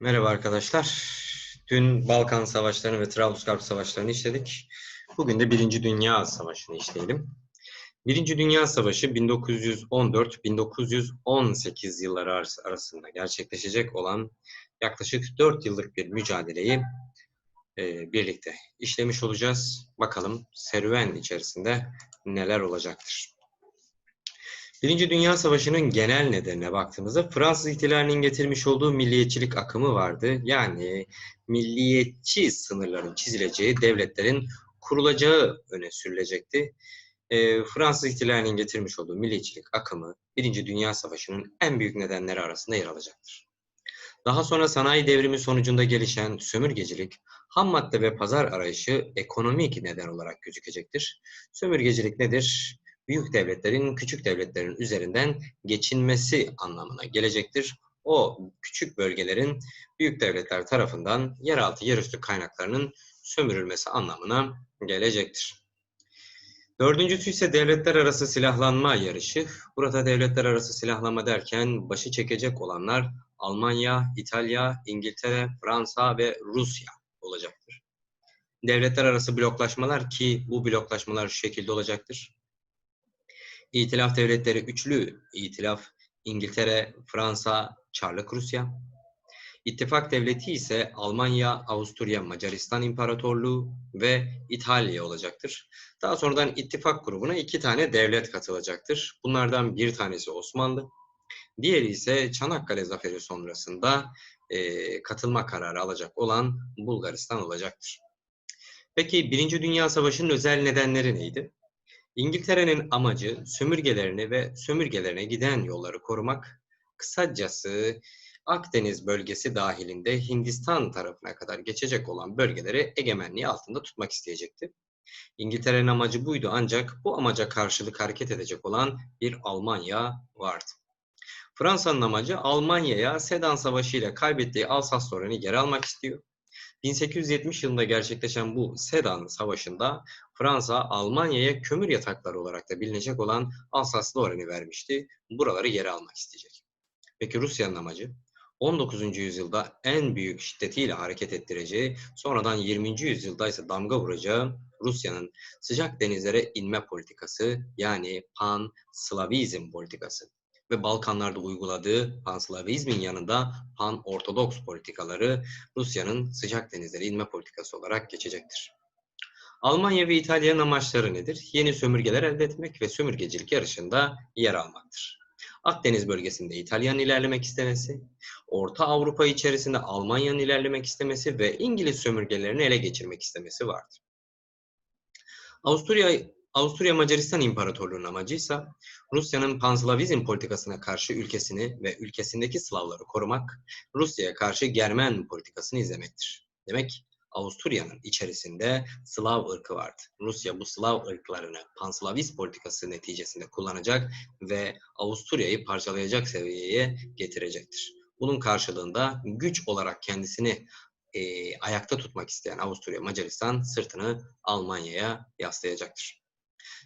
Merhaba arkadaşlar. Dün Balkan Savaşlarını ve Trablusgarp Savaşlarını işledik. Bugün de Birinci Dünya Savaşı'nı işleyelim. Birinci Dünya Savaşı 1914-1918 yılları arasında gerçekleşecek olan yaklaşık 4 yıllık bir mücadeleyi e, birlikte işlemiş olacağız. Bakalım serüven içerisinde neler olacaktır. Birinci Dünya Savaşı'nın genel nedenine baktığımızda Fransız ihtilalinin getirmiş olduğu milliyetçilik akımı vardı. Yani milliyetçi sınırların çizileceği, devletlerin kurulacağı öne sürülecekti. E, Fransız ihtilalinin getirmiş olduğu milliyetçilik akımı Birinci Dünya Savaşı'nın en büyük nedenleri arasında yer alacaktır. Daha sonra sanayi devrimi sonucunda gelişen sömürgecilik, ham madde ve pazar arayışı ekonomik neden olarak gözükecektir. Sömürgecilik nedir? Büyük devletlerin küçük devletlerin üzerinden geçinmesi anlamına gelecektir. O küçük bölgelerin büyük devletler tarafından yeraltı yerüstü kaynaklarının sömürülmesi anlamına gelecektir. Dördüncüsü ise devletler arası silahlanma yarışı. Burada devletler arası silahlanma derken başı çekecek olanlar Almanya, İtalya, İngiltere, Fransa ve Rusya olacaktır. Devletler arası bloklaşmalar ki bu bloklaşmalar şu şekilde olacaktır. İtilaf devletleri üçlü İtilaf, İngiltere, Fransa, Çarlık Rusya. İttifak devleti ise Almanya, Avusturya, Macaristan İmparatorluğu ve İtalya olacaktır. Daha sonradan ittifak grubuna iki tane devlet katılacaktır. Bunlardan bir tanesi Osmanlı, diğeri ise Çanakkale Zaferi sonrasında e, katılma kararı alacak olan Bulgaristan olacaktır. Peki Birinci Dünya Savaşı'nın özel nedenleri neydi? İngiltere'nin amacı sömürgelerini ve sömürgelerine giden yolları korumak, kısacası Akdeniz bölgesi dahilinde Hindistan tarafına kadar geçecek olan bölgeleri egemenliği altında tutmak isteyecekti. İngiltere'nin amacı buydu ancak bu amaca karşılık hareket edecek olan bir Almanya vardı. Fransa'nın amacı Almanya'ya Sedan Savaşı ile kaybettiği Alsas-Lorraine'i geri almak istiyor. 1870 yılında gerçekleşen bu Sedan Savaşı'nda Fransa Almanya'ya kömür yatakları olarak da bilinecek olan Alsas-Lorraine'i vermişti. Buraları geri almak isteyecek. Peki Rusya'nın amacı? 19. yüzyılda en büyük şiddetiyle hareket ettireceği, sonradan 20. yüzyılda ise damga vuracağı Rusya'nın sıcak denizlere inme politikası yani pan-Slavizm politikası ve Balkanlarda uyguladığı Panslavizmin yanında Pan-Ortodoks politikaları Rusya'nın sıcak denizlere inme politikası olarak geçecektir. Almanya ve İtalya'nın amaçları nedir? Yeni sömürgeler elde etmek ve sömürgecilik yarışında yer almaktır. Akdeniz bölgesinde İtalya'nın ilerlemek istemesi, Orta Avrupa içerisinde Almanya'nın ilerlemek istemesi ve İngiliz sömürgelerini ele geçirmek istemesi vardır. Avusturya Avusturya Macaristan İmparatorluğu'nun amacıysa Rusya'nın panslavizm politikasına karşı ülkesini ve ülkesindeki Slavları korumak, Rusya'ya karşı Germen politikasını izlemektir. Demek Avusturya'nın içerisinde Slav ırkı vardı. Rusya bu Slav ırklarını panslavist politikası neticesinde kullanacak ve Avusturya'yı parçalayacak seviyeye getirecektir. Bunun karşılığında güç olarak kendisini e, ayakta tutmak isteyen Avusturya Macaristan sırtını Almanya'ya yaslayacaktır.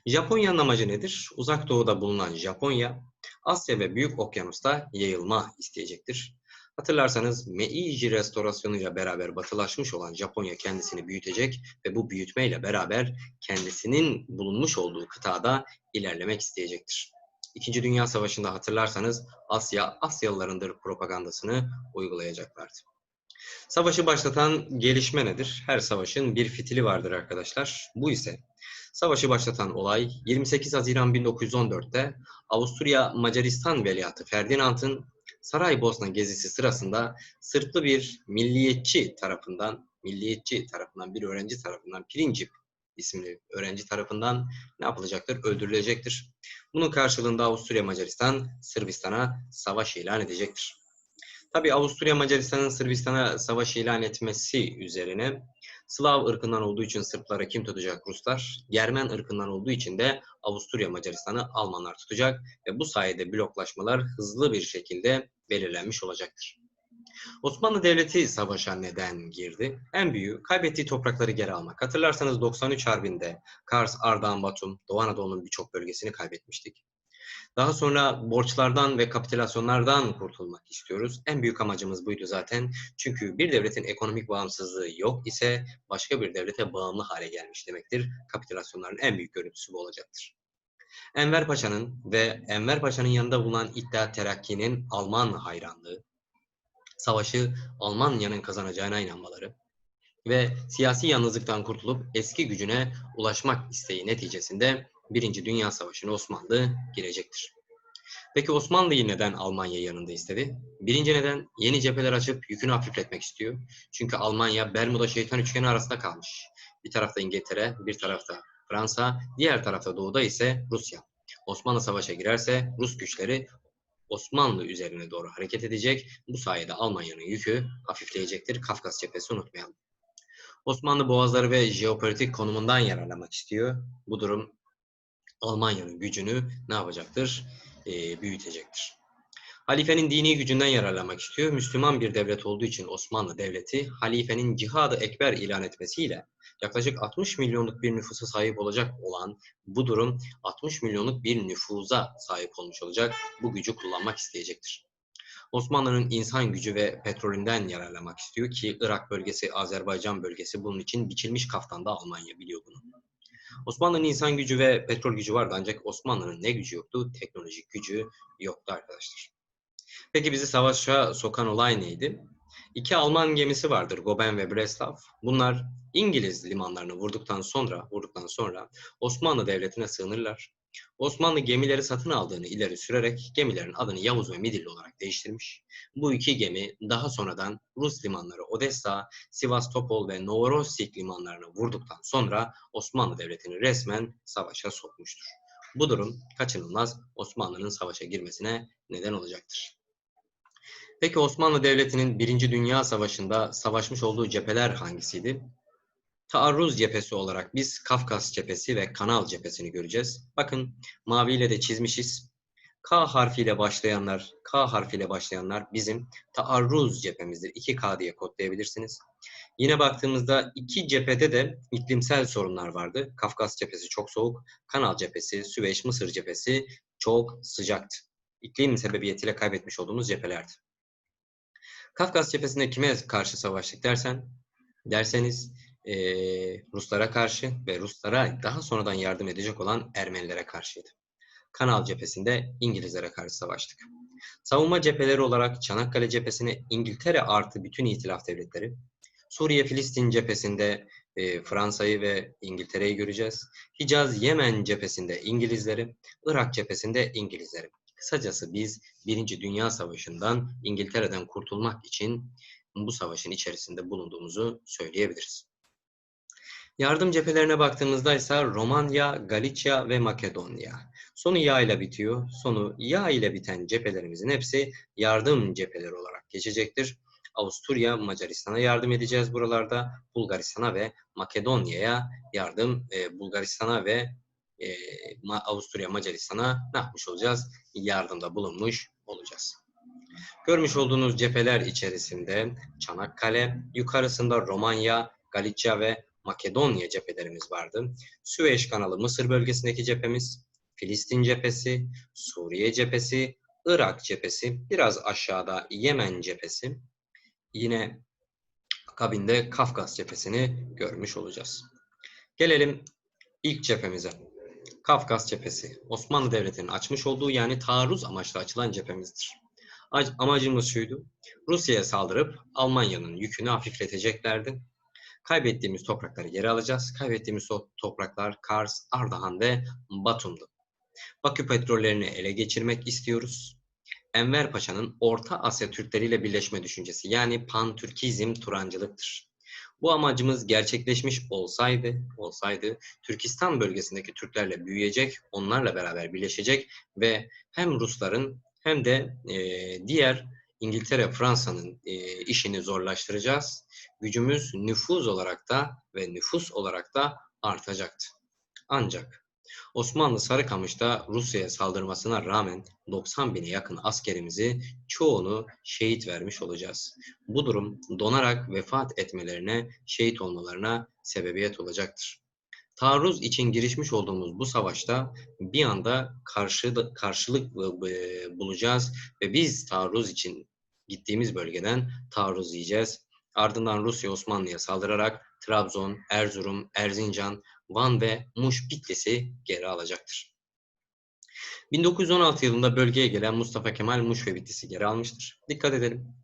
Japonya'nın amacı nedir? Uzak doğuda bulunan Japonya, Asya ve Büyük Okyanus'ta yayılma isteyecektir. Hatırlarsanız Meiji restorasyonuyla beraber batılaşmış olan Japonya kendisini büyütecek ve bu büyütmeyle beraber kendisinin bulunmuş olduğu kıtada ilerlemek isteyecektir. İkinci Dünya Savaşı'nda hatırlarsanız Asya, Asyalılarındır propagandasını uygulayacaklardı. Savaşı başlatan gelişme nedir? Her savaşın bir fitili vardır arkadaşlar. Bu ise Savaşı başlatan olay 28 Haziran 1914'te Avusturya Macaristan Veliahtı Ferdinand'ın Saraybosna gezisi sırasında Sırplı bir milliyetçi tarafından, milliyetçi tarafından bir öğrenci tarafından Pirincip isimli öğrenci tarafından ne yapılacaktır? Öldürülecektir. Bunun karşılığında Avusturya Macaristan Sırbistan'a savaş ilan edecektir. Tabi Avusturya Macaristan'ın Sırbistan'a savaş ilan etmesi üzerine Slav ırkından olduğu için Sırplara kim tutacak Ruslar? Germen ırkından olduğu için de Avusturya Macaristan'ı Almanlar tutacak ve bu sayede bloklaşmalar hızlı bir şekilde belirlenmiş olacaktır. Osmanlı Devleti savaşa neden girdi? En büyüğü kaybettiği toprakları geri almak. Hatırlarsanız 93 Harbi'nde Kars, Ardahan, Batum, Doğu Anadolu'nun birçok bölgesini kaybetmiştik. Daha sonra borçlardan ve kapitülasyonlardan kurtulmak istiyoruz. En büyük amacımız buydu zaten. Çünkü bir devletin ekonomik bağımsızlığı yok ise başka bir devlete bağımlı hale gelmiş demektir. Kapitülasyonların en büyük görüntüsü bu olacaktır. Enver Paşa'nın ve Enver Paşa'nın yanında bulunan İttihat Terakki'nin Alman hayranlığı, savaşı Almanya'nın kazanacağına inanmaları ve siyasi yalnızlıktan kurtulup eski gücüne ulaşmak isteği neticesinde Birinci Dünya Savaşı'na Osmanlı girecektir. Peki Osmanlı'yı neden Almanya yanında istedi? Birinci neden yeni cepheler açıp yükünü hafifletmek istiyor. Çünkü Almanya Bermuda şeytan üçgeni arasında kalmış. Bir tarafta İngiltere, bir tarafta Fransa, diğer tarafta doğuda ise Rusya. Osmanlı savaşa girerse Rus güçleri Osmanlı üzerine doğru hareket edecek. Bu sayede Almanya'nın yükü hafifleyecektir. Kafkas cephesi unutmayalım. Osmanlı boğazları ve jeopolitik konumundan yararlanmak istiyor. Bu durum Almanya'nın gücünü ne yapacaktır? Ee, büyütecektir. Halifenin dini gücünden yararlanmak istiyor. Müslüman bir devlet olduğu için Osmanlı Devleti, halifenin cihadı ekber ilan etmesiyle yaklaşık 60 milyonluk bir nüfusa sahip olacak olan bu durum 60 milyonluk bir nüfuza sahip olmuş olacak. Bu gücü kullanmak isteyecektir. Osmanlı'nın insan gücü ve petrolünden yararlanmak istiyor ki Irak bölgesi, Azerbaycan bölgesi bunun için biçilmiş kaftanda Almanya biliyor bunu. Osmanlı'nın insan gücü ve petrol gücü vardı ancak Osmanlı'nın ne gücü yoktu? Teknolojik gücü yoktu arkadaşlar. Peki bizi savaşa sokan olay neydi? İki Alman gemisi vardır, Goben ve Breslav. Bunlar İngiliz limanlarını vurduktan sonra, vurduktan sonra Osmanlı Devleti'ne sığınırlar. Osmanlı gemileri satın aldığını ileri sürerek gemilerin adını Yavuz ve Midilli olarak değiştirmiş. Bu iki gemi daha sonradan Rus limanları Odessa, Sivastopol ve Novorossiysk limanlarını vurduktan sonra Osmanlı Devleti'ni resmen savaşa sokmuştur. Bu durum kaçınılmaz Osmanlı'nın savaşa girmesine neden olacaktır. Peki Osmanlı Devleti'nin Birinci Dünya Savaşı'nda savaşmış olduğu cepheler hangisiydi? Taarruz cephesi olarak biz Kafkas cephesi ve Kanal cephesini göreceğiz. Bakın maviyle de çizmişiz. K harfiyle başlayanlar, K harfiyle başlayanlar bizim taarruz cephemizdir. 2K diye kodlayabilirsiniz. Yine baktığımızda iki cephede de iklimsel sorunlar vardı. Kafkas cephesi çok soğuk, Kanal cephesi, Süveyş, Mısır cephesi çok sıcaktı. İklim sebebiyetiyle kaybetmiş olduğumuz cephelerdi. Kafkas cephesinde kime karşı savaştık dersen, derseniz e, Ruslara karşı ve Ruslara daha sonradan yardım edecek olan Ermenilere karşıydı. Kanal cephesinde İngilizlere karşı savaştık. Savunma cepheleri olarak Çanakkale cephesine İngiltere artı bütün itilaf devletleri, Suriye-Filistin cephesinde e, Fransa'yı ve İngiltere'yi göreceğiz. Hicaz-Yemen cephesinde İngilizleri, Irak cephesinde İngilizleri. Kısacası biz Birinci Dünya Savaşı'ndan İngiltere'den kurtulmak için bu savaşın içerisinde bulunduğumuzu söyleyebiliriz. Yardım cephelerine baktığımızda ise Romanya, Galicia ve Makedonya. Sonu ya ile bitiyor. Sonu ya ile biten cephelerimizin hepsi yardım cepheleri olarak geçecektir. Avusturya, Macaristan'a yardım edeceğiz buralarda. Bulgaristan'a ve Makedonya'ya yardım, e, Bulgaristan'a ve e, Avusturya, Macaristan'a ne yapmış olacağız? Yardımda bulunmuş olacağız. Görmüş olduğunuz cepheler içerisinde Çanakkale, yukarısında Romanya, Galicia ve Makedonya cephelerimiz vardı. Süveyş kanalı Mısır bölgesindeki cephemiz, Filistin cephesi, Suriye cephesi, Irak cephesi, biraz aşağıda Yemen cephesi, yine akabinde Kafkas cephesini görmüş olacağız. Gelelim ilk cephemize. Kafkas cephesi, Osmanlı Devleti'nin açmış olduğu yani taarruz amaçlı açılan cephemizdir. Amacımız şuydu, Rusya'ya saldırıp Almanya'nın yükünü hafifleteceklerdi. Kaybettiğimiz toprakları geri alacağız. Kaybettiğimiz topraklar Kars, Ardahan ve Batum'du. Bakü petrollerini ele geçirmek istiyoruz. Enver Paşa'nın Orta Asya Türkleriyle birleşme düşüncesi yani pan-Türkizm Turancılıktır. Bu amacımız gerçekleşmiş olsaydı, olsaydı Türkistan bölgesindeki Türklerle büyüyecek, onlarla beraber birleşecek ve hem Rusların hem de e, diğer İngiltere, Fransa'nın e, işini zorlaştıracağız. Gücümüz nüfuz olarak da ve nüfus olarak da artacaktı. Ancak Osmanlı Sarıkamış'ta Rusya'ya saldırmasına rağmen 90 bine yakın askerimizi çoğunu şehit vermiş olacağız. Bu durum donarak vefat etmelerine, şehit olmalarına sebebiyet olacaktır. Taarruz için girişmiş olduğumuz bu savaşta bir anda karşı, karşılık e, bulacağız ve biz taarruz için gittiğimiz bölgeden taarruz yiyeceğiz. Ardından Rusya Osmanlı'ya saldırarak Trabzon, Erzurum, Erzincan, Van ve Muş Bitlis'i geri alacaktır. 1916 yılında bölgeye gelen Mustafa Kemal Muş ve Bitlis'i geri almıştır. Dikkat edelim.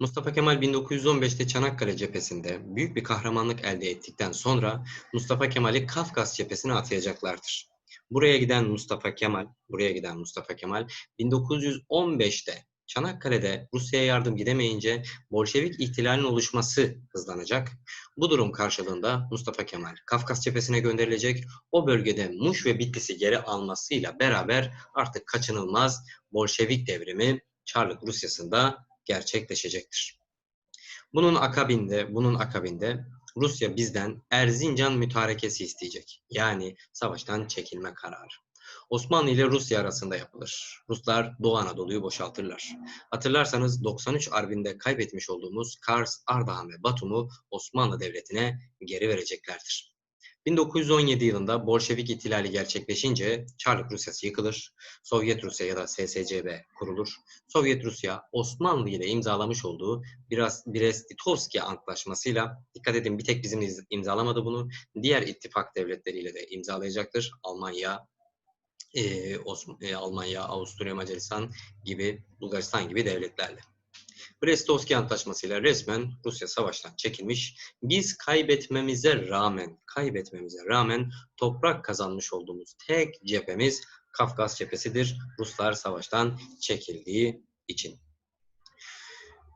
Mustafa Kemal 1915'te Çanakkale cephesinde büyük bir kahramanlık elde ettikten sonra Mustafa Kemal'i Kafkas cephesine atayacaklardır. Buraya giden Mustafa Kemal, buraya giden Mustafa Kemal 1915'te Çanakkale'de Rusya'ya yardım gidemeyince Bolşevik ihtilalinin oluşması hızlanacak. Bu durum karşılığında Mustafa Kemal Kafkas cephesine gönderilecek. O bölgede Muş ve Bitlis'i geri almasıyla beraber artık kaçınılmaz Bolşevik devrimi Çarlık Rusyası'nda gerçekleşecektir. Bunun akabinde, bunun akabinde Rusya bizden Erzincan mütarekesi isteyecek. Yani savaştan çekilme kararı. Osmanlı ile Rusya arasında yapılır. Ruslar Doğu Anadolu'yu boşaltırlar. Hatırlarsanız 93 Arvin'de kaybetmiş olduğumuz Kars, Ardahan ve Batum'u Osmanlı Devleti'ne geri vereceklerdir. 1917 yılında Bolşevik ihtilali gerçekleşince Çarlık Rusyası yıkılır. Sovyet Rusya ya da SSCB kurulur. Sovyet Rusya Osmanlı ile imzalamış olduğu Brest-Litovski antlaşmasıyla dikkat edin bir tek bizim imzalamadı bunu. Diğer ittifak devletleriyle de imzalayacaktır. Almanya, e, Osman, e, Almanya, Avusturya, Macaristan gibi, Bulgaristan gibi devletlerle. Brest-Litovski Antlaşması'yla resmen Rusya savaştan çekilmiş. Biz kaybetmemize rağmen, kaybetmemize rağmen toprak kazanmış olduğumuz tek cephemiz Kafkas cephesidir. Ruslar savaştan çekildiği için.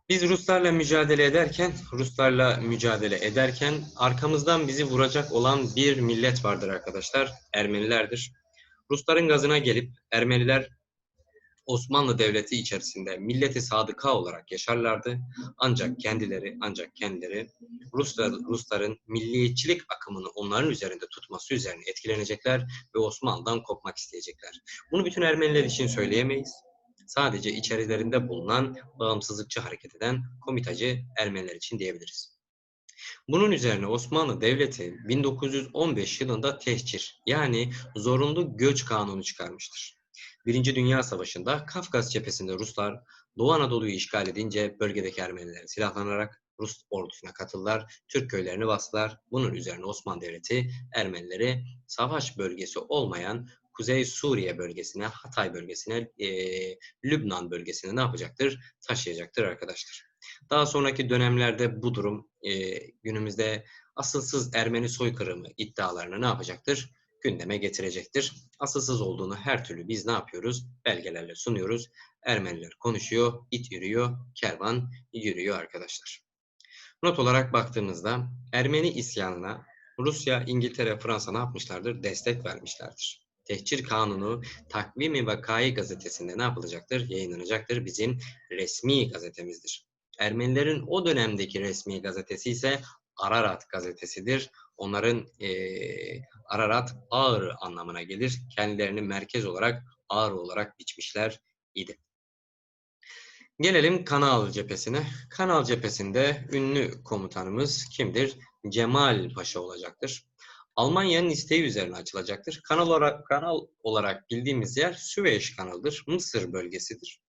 Biz Ruslarla mücadele ederken, Ruslarla mücadele ederken arkamızdan bizi vuracak olan bir millet vardır arkadaşlar. Ermenilerdir. Rusların gazına gelip Ermeniler Osmanlı Devleti içerisinde milleti sadıka olarak yaşarlardı. Ancak kendileri ancak kendileri Ruslar, Rusların milliyetçilik akımını onların üzerinde tutması üzerine etkilenecekler ve Osmanlı'dan kopmak isteyecekler. Bunu bütün Ermeniler için söyleyemeyiz. Sadece içerilerinde bulunan bağımsızlıkçı hareket eden komitacı Ermeniler için diyebiliriz. Bunun üzerine Osmanlı Devleti 1915 yılında tehcir yani zorunlu göç kanunu çıkarmıştır. Birinci Dünya Savaşı'nda Kafkas cephesinde Ruslar Doğu Anadolu'yu işgal edince bölgedeki Ermeniler silahlanarak Rus ordusuna katıldılar, Türk köylerini bastılar. Bunun üzerine Osmanlı Devleti Ermenileri savaş bölgesi olmayan Kuzey Suriye bölgesine, Hatay bölgesine, e, Lübnan bölgesine ne yapacaktır? Taşıyacaktır arkadaşlar. Daha sonraki dönemlerde bu durum e, günümüzde asılsız Ermeni soykırımı iddialarını ne yapacaktır? Gündeme getirecektir. Asılsız olduğunu her türlü biz ne yapıyoruz? Belgelerle sunuyoruz. Ermeniler konuşuyor, it yürüyor, kervan yürüyor arkadaşlar. Not olarak baktığımızda Ermeni isyanına Rusya, İngiltere, Fransa ne yapmışlardır? Destek vermişlerdir. Tehcir Kanunu Takvimi Vakayı gazetesinde ne yapılacaktır? Yayınlanacaktır. Bizim resmi gazetemizdir. Ermenilerin o dönemdeki resmi gazetesi ise Ararat gazetesidir. Onların e, Ararat ağır anlamına gelir. Kendilerini merkez olarak ağır olarak biçmişler idi. Gelelim Kanal cephesine. Kanal cephesinde ünlü komutanımız kimdir? Cemal Paşa olacaktır. Almanya'nın isteği üzerine açılacaktır. Kanal olarak, kanal olarak bildiğimiz yer Süveyş kanalıdır. Mısır bölgesidir.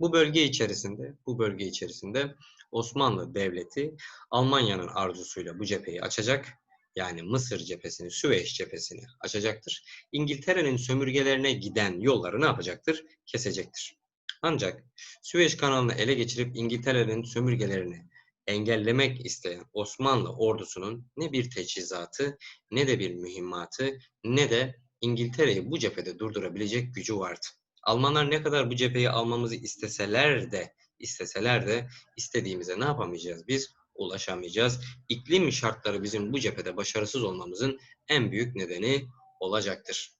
Bu bölge içerisinde, bu bölge içerisinde Osmanlı Devleti Almanya'nın arzusuyla bu cepheyi açacak. Yani Mısır cephesini, Süveyş cephesini açacaktır. İngiltere'nin sömürgelerine giden yolları ne yapacaktır? Kesecektir. Ancak Süveyş kanalını ele geçirip İngiltere'nin sömürgelerini engellemek isteyen Osmanlı ordusunun ne bir teçhizatı, ne de bir mühimmatı, ne de İngiltere'yi bu cephede durdurabilecek gücü vardı. Almanlar ne kadar bu cepheyi almamızı isteseler de isteseler de istediğimize ne yapamayacağız biz? Ulaşamayacağız. İklim şartları bizim bu cephede başarısız olmamızın en büyük nedeni olacaktır.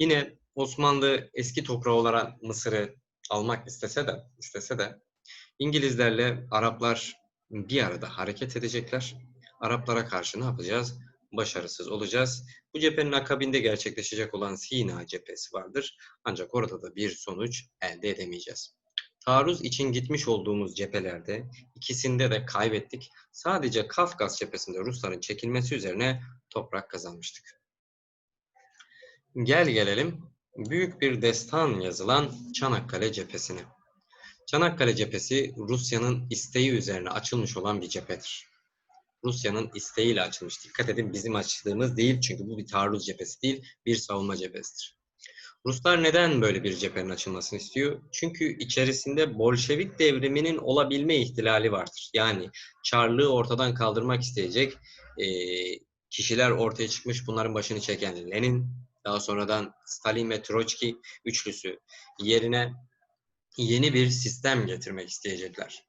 Yine Osmanlı eski toprağı olarak Mısır'ı almak istese de istese de İngilizlerle Araplar bir arada hareket edecekler. Araplara karşı ne yapacağız? Başarısız olacağız. Bu cephenin akabinde gerçekleşecek olan Sina cephesi vardır. Ancak orada da bir sonuç elde edemeyeceğiz. Taarruz için gitmiş olduğumuz cephelerde ikisinde de kaybettik. Sadece Kafkas cephesinde Rusların çekilmesi üzerine toprak kazanmıştık. Gel gelelim büyük bir destan yazılan Çanakkale cephesine. Çanakkale cephesi Rusya'nın isteği üzerine açılmış olan bir cephedir. Rusya'nın isteğiyle açılmış. Dikkat edin bizim açtığımız değil çünkü bu bir taarruz cephesi değil, bir savunma cephesidir. Ruslar neden böyle bir cephenin açılmasını istiyor? Çünkü içerisinde Bolşevik devriminin olabilme ihtilali vardır. Yani Çarlığı ortadan kaldırmak isteyecek e, kişiler ortaya çıkmış. Bunların başını çeken Lenin, daha sonradan Stalin ve Troçki üçlüsü yerine yeni bir sistem getirmek isteyecekler.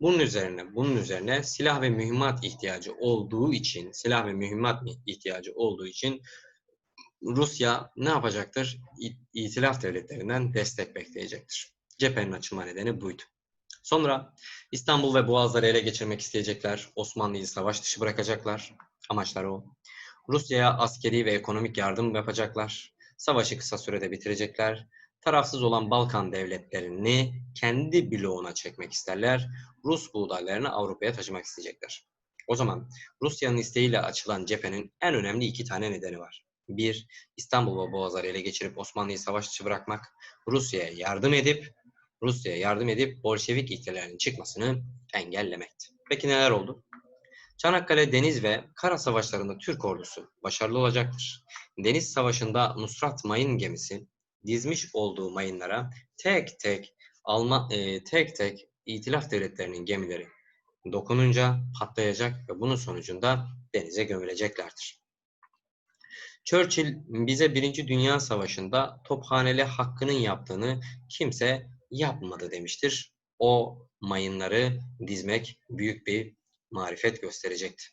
Bunun üzerine, bunun üzerine silah ve mühimmat ihtiyacı olduğu için, silah ve mühimmat ihtiyacı olduğu için Rusya ne yapacaktır? İtilaf devletlerinden destek bekleyecektir. Cephenin açılma nedeni buydu. Sonra İstanbul ve Boğazları ele geçirmek isteyecekler. Osmanlı'yı savaş dışı bırakacaklar. Amaçları o. Rusya'ya askeri ve ekonomik yardım yapacaklar. Savaşı kısa sürede bitirecekler. Tarafsız olan Balkan devletlerini kendi bloğuna çekmek isterler. Rus buğdaylarını Avrupa'ya taşımak isteyecekler. O zaman Rusya'nın isteğiyle açılan cephenin en önemli iki tane nedeni var. Bir, İstanbul ve Boğazları ele geçirip Osmanlı'yı savaş dışı bırakmak, Rusya'ya yardım edip Rusya'ya yardım edip Bolşevik ihtilalinin çıkmasını engellemekti. Peki neler oldu? Çanakkale deniz ve kara savaşlarında Türk ordusu başarılı olacaktır. Deniz savaşında Nusrat Mayın gemisi dizmiş olduğu mayınlara tek tek Alman e, tek tek İtilaf devletlerinin gemileri dokununca patlayacak ve bunun sonucunda denize gömüleceklerdir. Churchill bize Birinci Dünya Savaşı'nda tophaneli hakkının yaptığını kimse yapmadı demiştir. O mayınları dizmek büyük bir marifet gösterecekti.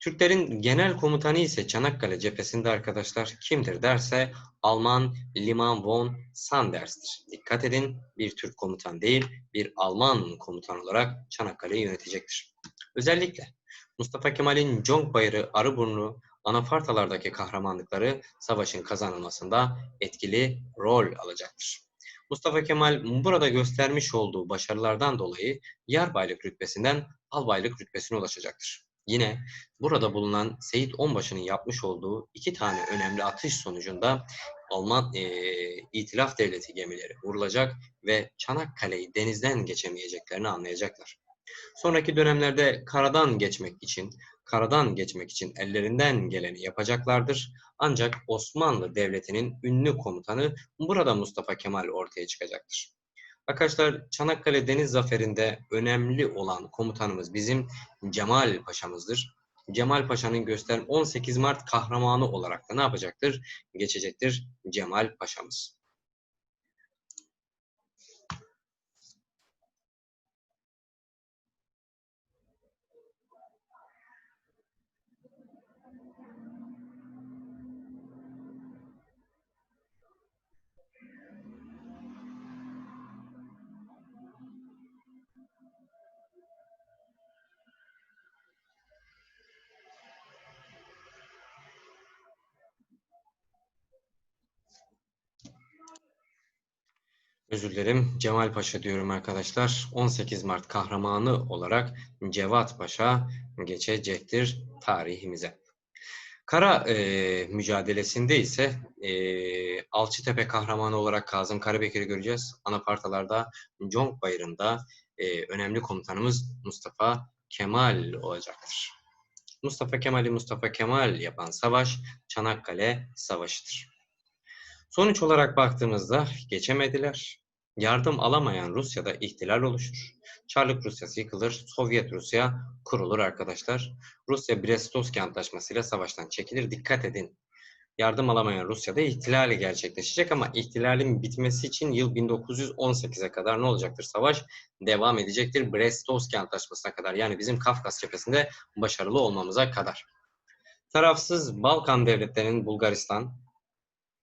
Türklerin genel komutanı ise Çanakkale cephesinde arkadaşlar kimdir derse Alman Liman von Sanders'tir. Dikkat edin bir Türk komutan değil bir Alman komutan olarak Çanakkale'yi yönetecektir. Özellikle Mustafa Kemal'in Conk Bayırı, Arıburnu, Anafartalardaki kahramanlıkları savaşın kazanılmasında etkili rol alacaktır. Mustafa Kemal burada göstermiş olduğu başarılardan dolayı yarbaylık rütbesinden albaylık rütbesine ulaşacaktır. Yine burada bulunan Seyit Onbaşı'nın yapmış olduğu iki tane önemli atış sonucunda Alman e, İtilaf Devleti gemileri vurulacak ve Çanakkale'yi denizden geçemeyeceklerini anlayacaklar. Sonraki dönemlerde karadan geçmek için, karadan geçmek için ellerinden geleni yapacaklardır. Ancak Osmanlı Devleti'nin ünlü komutanı burada Mustafa Kemal ortaya çıkacaktır. Arkadaşlar Çanakkale Deniz Zaferi'nde önemli olan komutanımız bizim Cemal Paşa'mızdır. Cemal Paşa'nın gösteren 18 Mart kahramanı olarak da ne yapacaktır? Geçecektir Cemal Paşa'mız. Özür dilerim. Cemal Paşa diyorum arkadaşlar. 18 Mart kahramanı olarak Cevat Paşa geçecektir tarihimize. Kara e, mücadelesinde ise e, Alçıtepe kahramanı olarak Kazım Karabekir'i göreceğiz. Anapartalarda Conk Bayırı'nda e, önemli komutanımız Mustafa Kemal olacaktır. Mustafa Kemal'i Mustafa Kemal yapan savaş Çanakkale Savaşı'dır. Sonuç olarak baktığımızda geçemediler. Yardım alamayan Rusya'da ihtilal oluşur. Çarlık Rusyası yıkılır, Sovyet Rusya kurulur arkadaşlar. Rusya Brest-Litovsk Antlaşması'yla savaştan çekilir. Dikkat edin. Yardım alamayan Rusya'da ihtilali gerçekleşecek ama ihtilalin bitmesi için yıl 1918'e kadar ne olacaktır? Savaş devam edecektir. Brest-Litovsk Antlaşması'na kadar yani bizim Kafkas cephesinde başarılı olmamıza kadar. Tarafsız Balkan devletlerinin Bulgaristan,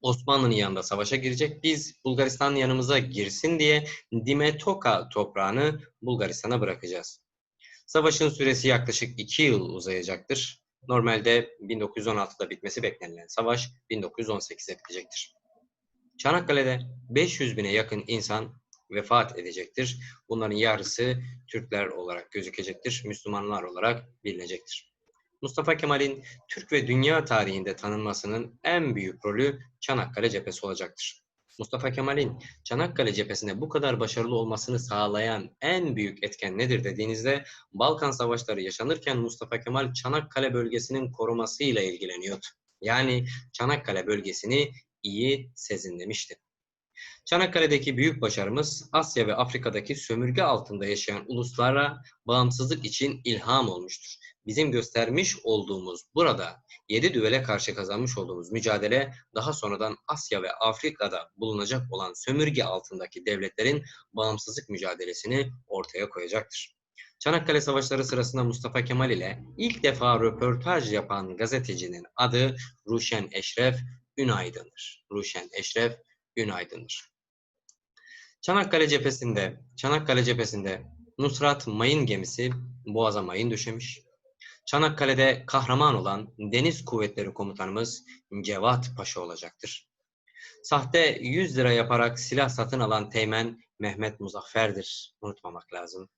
Osmanlı'nın yanında savaşa girecek. Biz Bulgaristan yanımıza girsin diye Dimetoka toprağını Bulgaristan'a bırakacağız. Savaşın süresi yaklaşık 2 yıl uzayacaktır. Normalde 1916'da bitmesi beklenilen savaş 1918'de bitecektir. Çanakkale'de 500 bine yakın insan vefat edecektir. Bunların yarısı Türkler olarak gözükecektir, Müslümanlar olarak bilinecektir. Mustafa Kemal'in Türk ve dünya tarihinde tanınmasının en büyük rolü Çanakkale cephesi olacaktır. Mustafa Kemal'in Çanakkale cephesinde bu kadar başarılı olmasını sağlayan en büyük etken nedir dediğinizde Balkan Savaşları yaşanırken Mustafa Kemal Çanakkale bölgesinin korumasıyla ilgileniyordu. Yani Çanakkale bölgesini iyi sezinlemişti. Çanakkale'deki büyük başarımız Asya ve Afrika'daki sömürge altında yaşayan uluslara bağımsızlık için ilham olmuştur. Bizim göstermiş olduğumuz burada 7 düvele karşı kazanmış olduğumuz mücadele daha sonradan Asya ve Afrika'da bulunacak olan sömürge altındaki devletlerin bağımsızlık mücadelesini ortaya koyacaktır. Çanakkale Savaşları sırasında Mustafa Kemal ile ilk defa röportaj yapan gazetecinin adı Ruşen Eşref Ünaydın'dır. Ruşen Eşref Ünaydın'dır. Çanakkale cephesinde, Çanakkale cephesinde Nusrat Mayın gemisi Boğaz'a mayın döşemiş. Çanakkale'de kahraman olan Deniz Kuvvetleri Komutanımız Cevat Paşa olacaktır. Sahte 100 lira yaparak silah satın alan Teğmen Mehmet Muzaffer'dir. Unutmamak lazım.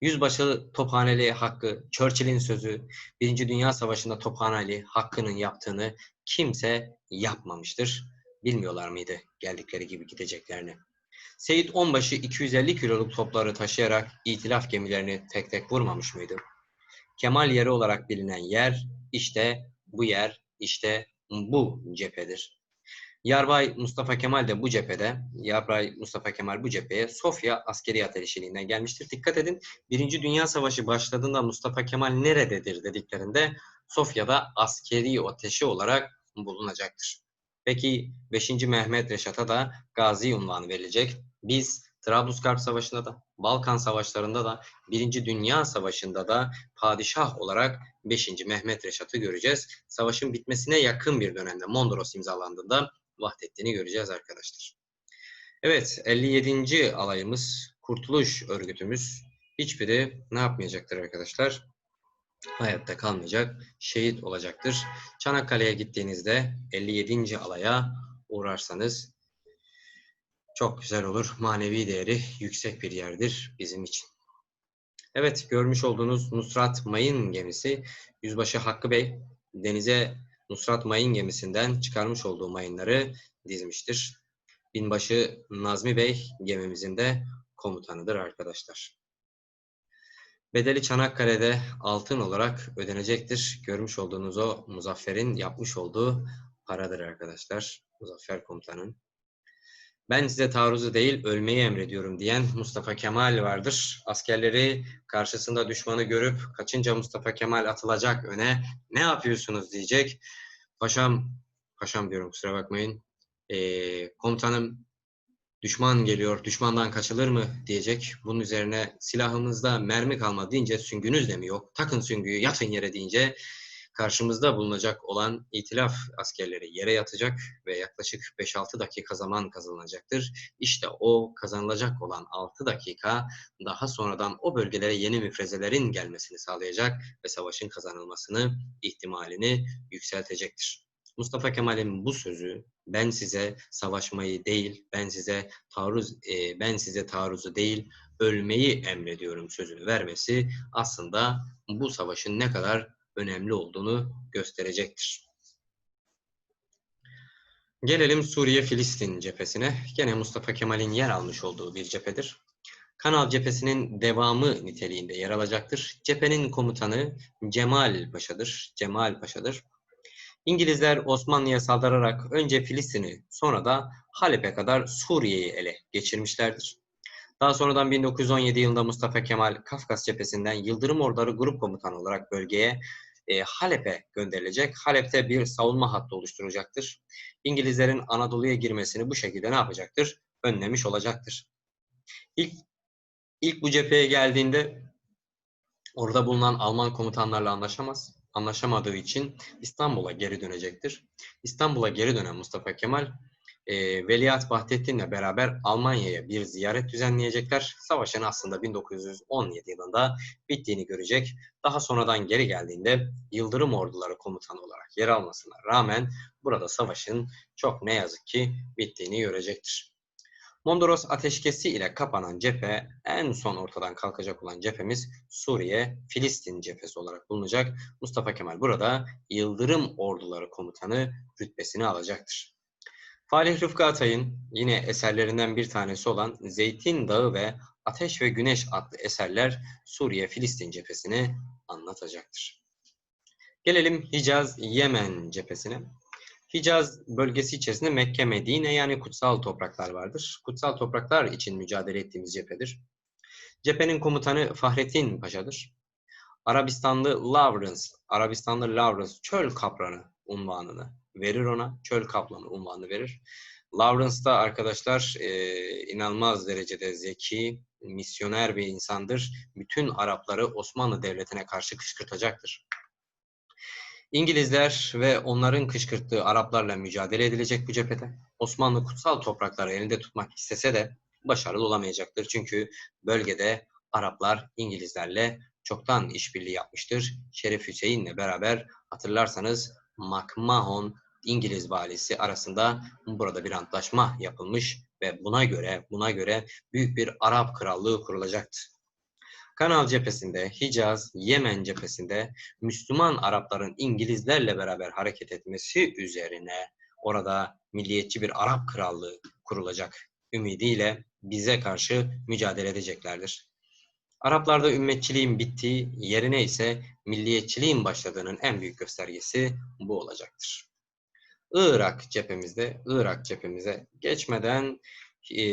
Yüzbaşı Tophaneli Hakkı, Churchill'in sözü, Birinci Dünya Savaşı'nda Tophaneli Hakkı'nın yaptığını kimse yapmamıştır. Bilmiyorlar mıydı geldikleri gibi gideceklerini? Seyit Onbaşı 250 kiloluk topları taşıyarak itilaf gemilerini tek tek vurmamış mıydı? Kemal yeri olarak bilinen yer işte bu yer, işte bu cephedir. Yarbay Mustafa Kemal de bu cephede, Yarbay Mustafa Kemal bu cepheye Sofya askeri ateşiliğinden gelmiştir. Dikkat edin, Birinci Dünya Savaşı başladığında Mustafa Kemal nerededir dediklerinde Sofya'da askeri ateşi olarak bulunacaktır. Peki 5. Mehmet Reşat'a da Gazi unvanı verilecek. Biz Trablusgarp Savaşı'nda da, Balkan Savaşları'nda da, Birinci Dünya Savaşı'nda da padişah olarak 5. Mehmet Reşat'ı göreceğiz. Savaşın bitmesine yakın bir dönemde Mondros imzalandığında Vahdettin'i göreceğiz arkadaşlar. Evet, 57. alayımız, Kurtuluş Örgütümüz. Hiçbiri ne yapmayacaktır arkadaşlar? Hayatta kalmayacak, şehit olacaktır. Çanakkale'ye gittiğinizde 57. alaya uğrarsanız çok güzel olur. Manevi değeri yüksek bir yerdir bizim için. Evet, görmüş olduğunuz Nusrat Mayın gemisi Yüzbaşı Hakkı Bey denize Nusrat Mayın gemisinden çıkarmış olduğu mayınları dizmiştir. Binbaşı Nazmi Bey gemimizin de komutanıdır arkadaşlar. Bedeli Çanakkale'de altın olarak ödenecektir. Görmüş olduğunuz o Muzaffer'in yapmış olduğu paradır arkadaşlar. Muzaffer komutanın. Ben size taarruzu değil ölmeyi emrediyorum diyen Mustafa Kemal vardır. Askerleri karşısında düşmanı görüp kaçınca Mustafa Kemal atılacak öne ne yapıyorsunuz diyecek. Paşam, paşam diyorum kusura bakmayın. Ee, komutanım düşman geliyor, düşmandan kaçılır mı diyecek. Bunun üzerine silahımızda mermi kalmadı deyince süngünüz de mi yok? Takın süngüyü yatın yere deyince karşımızda bulunacak olan itilaf askerleri yere yatacak ve yaklaşık 5-6 dakika zaman kazanılacaktır. İşte o kazanılacak olan 6 dakika daha sonradan o bölgelere yeni müfrezelerin gelmesini sağlayacak ve savaşın kazanılmasını ihtimalini yükseltecektir. Mustafa Kemal'in bu sözü ben size savaşmayı değil, ben size taarruz e, ben size taarruzu değil, ölmeyi emrediyorum sözünü vermesi aslında bu savaşın ne kadar önemli olduğunu gösterecektir. Gelelim Suriye-Filistin cephesine. Gene Mustafa Kemal'in yer almış olduğu bir cephedir. Kanal cephesinin devamı niteliğinde yer alacaktır. Cephenin komutanı Cemal Paşa'dır. Cemal Paşa'dır. İngilizler Osmanlı'ya saldırarak önce Filistin'i sonra da Halep'e kadar Suriye'yi ele geçirmişlerdir. Daha sonradan 1917 yılında Mustafa Kemal Kafkas cephesinden Yıldırım Orduları Grup Komutanı olarak bölgeye e, Halep'e gönderilecek. Halep'te bir savunma hattı oluşturacaktır. İngilizlerin Anadolu'ya girmesini bu şekilde ne yapacaktır? Önlemiş olacaktır. İlk, ilk bu cepheye geldiğinde orada bulunan Alman komutanlarla anlaşamaz. Anlaşamadığı için İstanbul'a geri dönecektir. İstanbul'a geri dönen Mustafa Kemal e, Veliaht Vahdettin'le beraber Almanya'ya bir ziyaret düzenleyecekler. Savaşın aslında 1917 yılında bittiğini görecek. Daha sonradan geri geldiğinde Yıldırım Orduları Komutanı olarak yer almasına rağmen burada savaşın çok ne yazık ki bittiğini görecektir. Mondros ateşkesi ile kapanan cephe en son ortadan kalkacak olan cephemiz Suriye Filistin cephesi olarak bulunacak. Mustafa Kemal burada Yıldırım Orduları Komutanı rütbesini alacaktır. Falih Rıfkı Atay'ın yine eserlerinden bir tanesi olan Zeytin Dağı ve Ateş ve Güneş adlı eserler Suriye Filistin cephesini anlatacaktır. Gelelim Hicaz Yemen cephesine. Hicaz bölgesi içerisinde Mekke, Medine yani kutsal topraklar vardır. Kutsal topraklar için mücadele ettiğimiz cephedir. Cephenin komutanı Fahrettin Paşa'dır. Arabistanlı Lawrence, Arabistanlı Lawrence çöl kaplanı unvanını verir ona. Çöl kaplanı unvanını verir. Lawrence da arkadaşlar e, inanılmaz derecede zeki, misyoner bir insandır. Bütün Arapları Osmanlı Devleti'ne karşı kışkırtacaktır. İngilizler ve onların kışkırttığı Araplarla mücadele edilecek bu cephede. Osmanlı kutsal toprakları elinde tutmak istese de başarılı olamayacaktır. Çünkü bölgede Araplar İngilizlerle çoktan işbirliği yapmıştır. Şerif Hüseyin'le beraber hatırlarsanız McMahon İngiliz valisi arasında burada bir antlaşma yapılmış ve buna göre buna göre büyük bir Arap krallığı kurulacaktı. Kanal cephesinde, Hicaz, Yemen cephesinde Müslüman Arapların İngilizlerle beraber hareket etmesi üzerine orada milliyetçi bir Arap krallığı kurulacak ümidiyle bize karşı mücadele edeceklerdir. Araplarda ümmetçiliğin bittiği, yerine ise milliyetçiliğin başladığının en büyük göstergesi bu olacaktır. Irak cephemizde, Irak cephemize geçmeden e,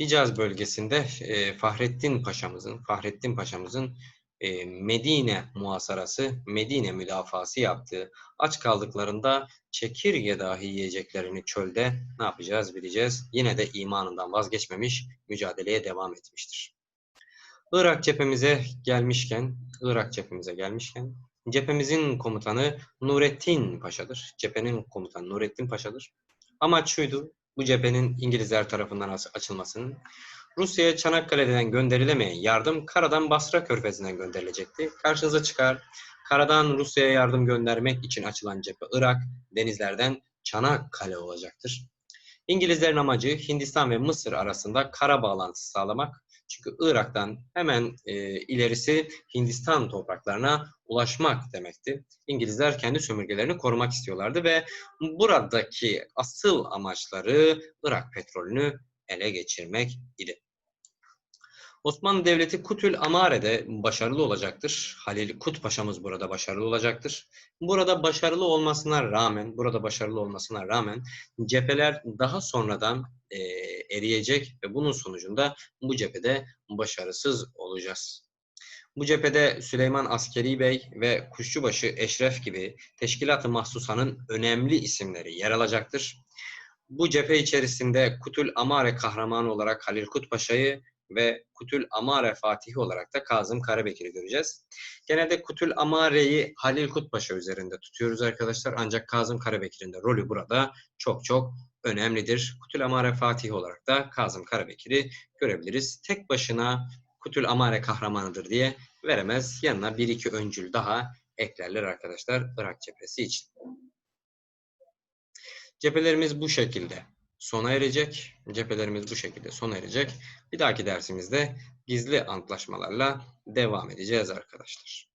Hicaz bölgesinde e, Fahrettin Paşa'mızın, Fahrettin Paşa'mızın e, Medine muhasarası, Medine müdafası yaptığı, aç kaldıklarında çekirge dahi yiyeceklerini çölde ne yapacağız bileceğiz. Yine de imanından vazgeçmemiş, mücadeleye devam etmiştir. Irak cephemize gelmişken, Irak cephemize gelmişken, cephemizin komutanı Nurettin Paşa'dır. Cephenin komutanı Nurettin Paşa'dır. Amaç şuydu, bu cephenin İngilizler tarafından açılmasının. Rusya'ya Çanakkale'den gönderilemeyen yardım karadan Basra körfezinden gönderilecekti. Karşınıza çıkar. Karadan Rusya'ya yardım göndermek için açılan cephe Irak, denizlerden Çanakkale olacaktır. İngilizlerin amacı Hindistan ve Mısır arasında kara bağlantısı sağlamak. Çünkü Irak'tan hemen e, ilerisi Hindistan topraklarına ulaşmak demekti. İngilizler kendi sömürgelerini korumak istiyorlardı ve buradaki asıl amaçları Irak petrolünü ele geçirmek idi. Osmanlı Devleti Kutül Amare'de başarılı olacaktır. Halil Kut Paşa'mız burada başarılı olacaktır. Burada başarılı olmasına rağmen, burada başarılı olmasına rağmen cepheler daha sonradan e, eriyecek ve bunun sonucunda bu cephede başarısız olacağız. Bu cephede Süleyman Askeri Bey ve Kuşçubaşı Eşref gibi Teşkilat-ı Mahsusa'nın önemli isimleri yer alacaktır. Bu cephe içerisinde Kutül Amare kahramanı olarak Halil Kut Paşa'yı ve Kutül Amare Fatihi olarak da Kazım Karabekir'i göreceğiz. Genelde Kutül Amare'yi Halil Kutpaşa üzerinde tutuyoruz arkadaşlar. Ancak Kazım Karabekir'in de rolü burada çok çok önemlidir. Kutül Amare Fatihi olarak da Kazım Karabekir'i görebiliriz. Tek başına Kutül Amare kahramanıdır diye veremez. Yanına bir iki öncül daha eklerler arkadaşlar Irak cephesi için. Cephelerimiz bu şekilde sona erecek. Cephelerimiz bu şekilde sona erecek. Bir dahaki dersimizde gizli antlaşmalarla devam edeceğiz arkadaşlar.